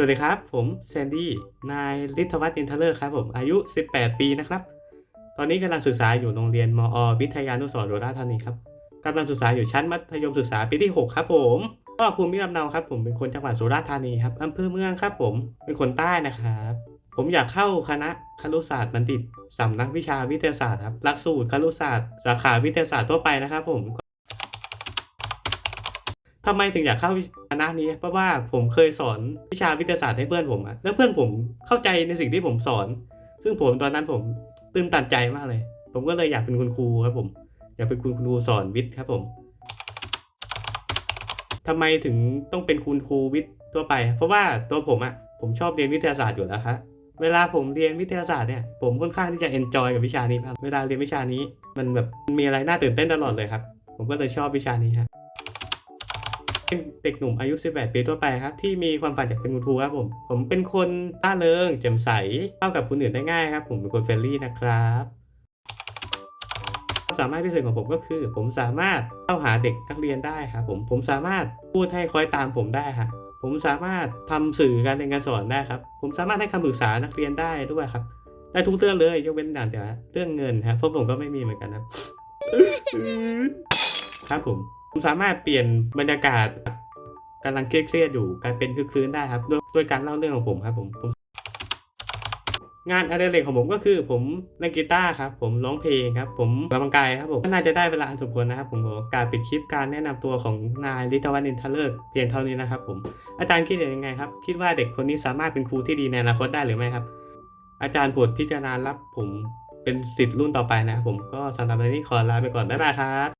สวัสดีครับ ผมแซนดี้ นายฤทธวัฒน์อินเทเลอร์ครับผม อายุ 18 ปีนะครับ ตอนนี้กำลังศึกษาอยู่โรงเรียนมอ วิทยานุสรณ์โรราษฎร์ธานีครับกำลังศึกษาอยู่ชั้นมัธยมศึกษาปีที่ 6 ครับผมก็ภูมิลำเนาครับ ผมเป็นคนจังหวัดสุราษฎร์ธานีครับอำเภอเมืองครับ ผมเป็นคนใต้นะครับ ผมอยากเข้าคณะครุศาสตร์บัณฑิตสำนักวิชาวิทยาศาสตร์ครับหลักสูตรครุศาสตร์ สาขาวิทยาศาสตร์ทั่วไปนะครับ ผม ทำไมถึงอยากเข้าคณะนี้ เพราะว่าผมเคยสอนวิชาวิทยาศาสตร์ให้เพื่อนผมอะแล้วเพื่อนผมเข้าใจในสิ่งที่ผมสอน ซึ่งผมตอนนั้นผมตื่นตันใจมากเลย ผมก็เลยอยากเป็นคุณครูครับผม อยากเป็นคุณครูสอนวิทย์ครับผมทำไมถึงต้องเป็นคุณครูวิทย์ทั่วไป เพราะว่าตัวผมอะผมชอบเรียนวิทยาศาสตร์อยู่แล้วครับเวลาผมเรียนวิทยาศาสตร์เนี่ยผมค่อนข้างที่จะเอนจอยกับวิชานี้มากเวลาเรียนวิชานี้ มันแบบมีอะไรน่าตื่นเต้นตลอดเลยครับ ผมก็เลยชอบวิชานี้ครับ เป็นเด็กหนุ่มอายุ 18 ปีทั่วไปครับ ที่มีความฝันอยากเป็นคุณครูครับผม ผมเป็นคนต้าเริงแจ่มใสเข้ากับคนอื่นได้ง่ายครับ ผมเป็นคนเฟรนลี่นะครับความสามารถพิเศษของผมก็คือ ผมสามารถเข้าหาเด็กนักเรียนได้ครับผมผมสามารถพูดให้คอยตามผมได้ค่ะผมสามารถทำสื่อการเรียนการสอนได้ครับ ผมสามารถให้คำปรึกษานักเรียนได้ด้วยครับ ได้ทุกเรื่องเลยยกเว้นแต่เรื่องเงินครับเพราะผมก็ไม่มีเหมือนกันครับ ครับผม สามารถเปลี่ยนบรรยากาศกำลังเครียดๆอยู่กลายเป็นคึกคืนได้ครับด้วยด้วยการเล่าเรื่องของผมครับผมผมงานอดิเรกของผมก็คือผมเล่นกีตาร์ครับ ผมร้องเพลงครับ ผมออกกำลังกายครับผมน่าจะได้เวลาอันสมควรนะครับ ผมขอการปิดคลิปการแนะนำตัวของนายลิทวันินทเลิศเพียงเท่านี้นะครับ ผมอาจารย์คิดเห็นยังไงครับ คิดว่าเด็กคนนี้สามารถเป็นครูที่ดีในอนาคตได้หรือไม่ครับ อาจารย์โปรดพิจารณารับผมเป็นสิทธิ์รุ่นต่อไปนะครับผมก็สำหรับวันนี้ขอลาไปก่อนบ๊ายบายครับ